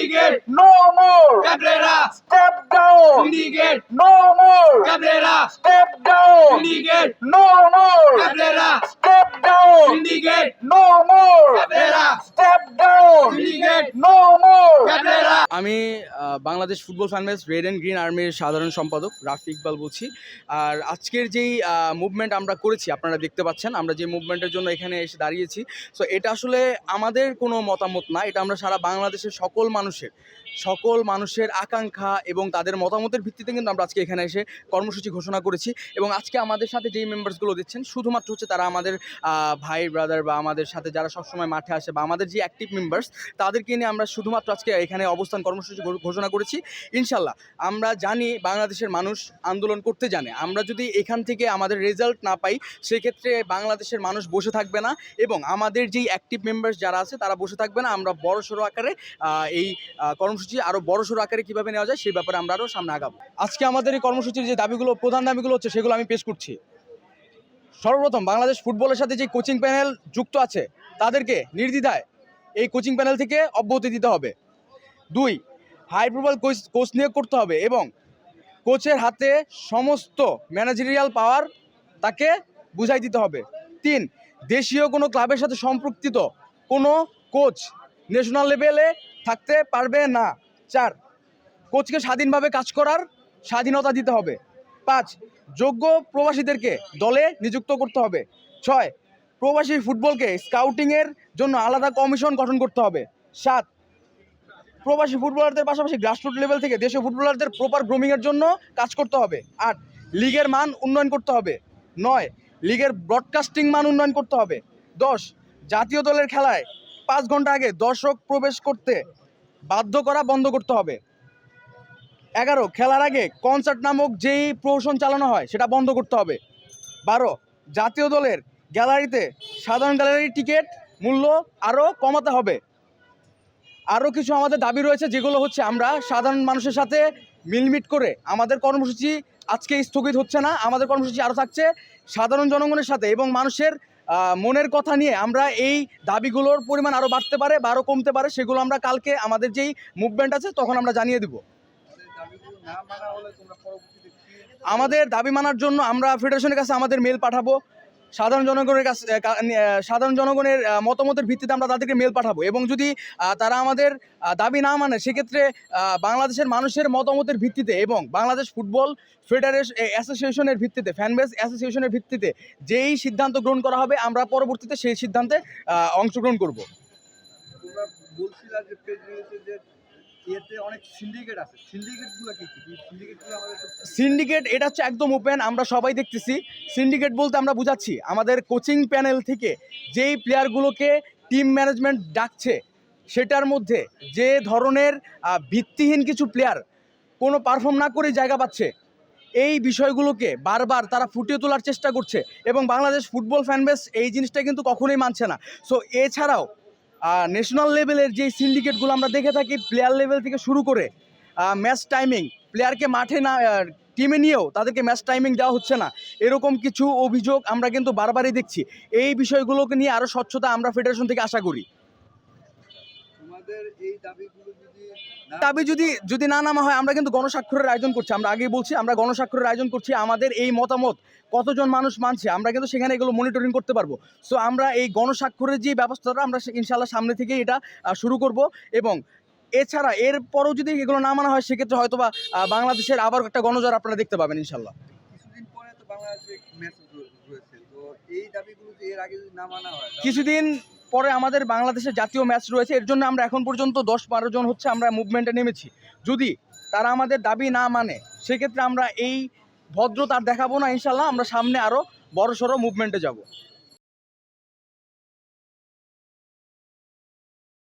Syndicate. No more. Cabrera. Step down. Syndicate. No more. Cabrera. Step down. Syndicate. No more. Cabrera. Step down. Syndicate. No more. Cabrera. Step down. Syndicate. No more. Cabrera. আমি Bangladesh football fanbase red and green আর্মির সাধারণ সম্পাদক রাফি ইকবাল বলছি আর আজকের যেই movement আমরা করেছি আপনারা দেখতে পাচ্ছেন আমরা যে মুভমেন্টের জন্য এখানে এসে দাঁড়িয়েছি সো এটা আসলে আমাদের কোনো মতামত না এটা আমরা সারা বাংলাদেশের সকল মানুষের সকল মানুষের আকাঙ্ক্ষা এবং তাদের মতামতের ভিত্তিতে কিন্তু আমরা আজকে এখানে এসে কর্মসূচি ঘোষণা করেছি এবং আজকে আমাদের সাথে যেই মেম্বার্সগুলো দিচ্ছেন শুধুমাত্র হচ্ছে তারা আমাদের ভাই ব্রাদার বা আমাদের সাথে যারা সবসময় মাঠে আসে বা আমাদের যে অ্যাক্টিভ মেম্বার্স তাদেরকে নিয়ে আমরা শুধুমাত্র আজকে এখানে অবস্থান কর্মসূচি ঘোষণা করেছি। ইনশাল্লাহ আমরা জানি বাংলাদেশের মানুষ আন্দোলন করতে জানে। আমরা যদি এখান থেকে আমাদের রেজাল্ট না পাই সেক্ষেত্রে বাংলাদেশের মানুষ বসে থাকবে না এবং আমাদের যেই অ্যাক্টিভ মেম্বার্স যারা আছে তারা বসে থাকবে না। আমরা বড় সড়ো আকারে এই আহ, কর্মসূচি আরও বড় সড়ো আকারে কীভাবে নেওয়া যায় সেই ব্যাপারে আমরা আরও সামনে আগাবো। আজকে আমাদের এই কর্মসূচির যে দাবিগুলো, প্রধান দাবিগুলো হচ্ছে সেগুলো আমি পেশ করছি। সর্বপ্রথম বাংলাদেশ ফুটবলের সাথে যে কোচিং প্যানেল যুক্ত আছে, তাদেরকে নির্দ্বিধায় এই কোচিং প্যানেল থেকে অব্যাহতি দিতে হবে। দুই, হাই প্রোফাইল কোচ কোচ নিয়োগ করতে হবে এবং কোচের হাতে সমস্ত ম্যানেজারিয়াল পাওয়ার তাকে বুঝাই দিতে হবে। তিন, দেশীয় কোনো ক্লাবের সাথে সম্পৃক্ত কোনো কোচ ন্যাশনাল লেভেলে থাকতে পারবে না। চার, কোচকে স্বাধীনভাবে কাজ করার স্বাধীনতা দিতে হবে। পাঁচ, যোগ্য প্রবাসীদেরকে দলে নিযুক্ত করতে হবে। ছয়, প্রবাসী ফুটবলকে স্কাউটিংয়ের জন্য আলাদা কমিশন গঠন করতে হবে। সাত, প্রবাসী ফুটবলারদের পাশাপাশি গ্রাসরুট লেভেল থেকে দেশীয় ফুটবলারদের প্রপার গ্রোমিংয়ের জন্য কাজ করতে হবে। আট, লিগের মান উন্নয়ন করতে হবে। নয়, লিগের ব্রডকাস্টিং মান উন্নয়ন করতে হবে। দশ, জাতীয় দলের খেলায় পাঁচ ঘণ্টা আগে দর্শক প্রবেশ করতে বাধ্য করা বন্ধ করতে হবে। এগারো, খেলার আগে কনসার্ট নামক যেই প্রহসন চালানো হয়, সেটা বন্ধ করতে হবে। বারো, জাতীয় দলের গ্যালারিতে সাধারণ গ্যালারির টিকিট মূল্য আরও কমাতে হবে। আরও কিছু আমাদের দাবি রয়েছে, যেগুলো হচ্ছে আমরা সাধারণ মানুষের সাথে মিলমিট করে আমাদের কর্মসূচি আজকে স্থগিত হচ্ছে না, আমাদের কর্মসূচি আরও থাকছে। সাধারণ জনগণের সাথে এবং মানুষের মনের কথা নিয়ে আমরা এই দাবিগুলোর পরিমাণ আরও বাড়তে পারে বা আরও কমতে পারে, সেগুলো আমরা কালকে আমাদের যেই মুভমেন্ট আছে তখন আমরা জানিয়ে দেবো। আমাদের দাবি মানার জন্য আমরা ফেডারেশনের কাছে আমাদের মেল পাঠাবো। সাধারণ জনগণের কাছে সাধারণ জনগণের মতামতের ভিত্তিতে আমরা তাদেরকে মেল পাঠাবো। এবং যদি তারা আমাদের দাবি না মানে সেক্ষেত্রে বাংলাদেশের মানুষের মতামতের ভিত্তিতে এবং বাংলাদেশ ফুটবল ফেডারেশন অ্যাসোসিয়েশনের ভিত্তিতে, ফ্যানবেস অ্যাসোসিয়েশনের ভিত্তিতে যেই সিদ্ধান্ত গ্রহণ করা হবে, আমরা পরবর্তীতে সেই সিদ্ধান্তে অংশগ্রহণ করব। তোমরা বলছিলা যে সিন্ডিকেট এটা হচ্ছে একদম ওপেন আমরা সবাই দেখতেছি। সিন্ডিকেট বলতে আমরা বুঝাচ্ছি, আমাদের কোচিং প্যানেল থেকে যেই প্লেয়ারগুলোকে টিম ম্যানেজমেন্ট ডাকছে, সেটার মধ্যে যে ধরনের ভিত্তিহীন কিছু প্লেয়ার কোনো পারফর্ম না করে জায়গা পাচ্ছে, এই বিষয়গুলোকে বারবার তারা ফুটিয়ে তোলার চেষ্টা করছে। এবং বাংলাদেশ ফুটবল ফ্যানবেস এই জিনিসটা কিন্তু কখনোই মানছে না। সো এছাড়াও ন্যাশনাল লেভেলের যে সিন্ডিকেটগুলো আমরা দেখে থাকি প্লেয়ার লেভেল থেকে শুরু করে ম্যাচ টাইমিং প্লেয়ারকে মাঠে না টিমে নিয়েও তাদেরকে ম্যাচ টাইমিং দেওয়া হচ্ছে না। এরকম কিছু অভিযোগ আমরা কিন্তু বারবারই দেখছি। এই বিষয়গুলোকে নিয়ে আরও স্বচ্ছতা আমরা ফেডারেশন থেকে আশা করি। তোমাদের এই দাবিগুলো যদি দাবি যদি যদি না নামা হয় আমরা কিন্তু গণস্বাক্ষরের আয়োজন করছি। আমরা আগেই বলছি আমরা গণস্বাক্ষরের আয়োজন করছি আমাদের এই মতামত কতজন মানুষ মানছে আমরা কিন্তু সেখানে এগুলো মনিটরিং করতে পারব। সো আমরা এই গণস্বাক্ষরের যে ব্যবস্থাটা আমরা ইনশাল্লাহ সামনে থেকে এটা শুরু করব এবং এছাড়া এরপরও যদি এগুলো না মানা হয় সেক্ষেত্রে হয়তো বা বাংলাদেশের আবার একটা গণজোয়ার আপনারা দেখতে পাবেন ইনশাল্লাহ কিছুদিন পরে আমাদের বাংলাদেশের জাতীয় ম্যাচ রয়েছে, এর জন্য আমরা এখন পর্যন্ত দশ বারো জন হচ্ছে আমরা মুভমেন্টে নেমেছি। যদি তারা আমাদের দাবি না মানে সেক্ষেত্রে আমরা এই ভদ্রতা দেখাবো না, ইনশাল্লাহ আমরা সামনে আরও বড়ো সড়ো মুভমেন্টে যাব।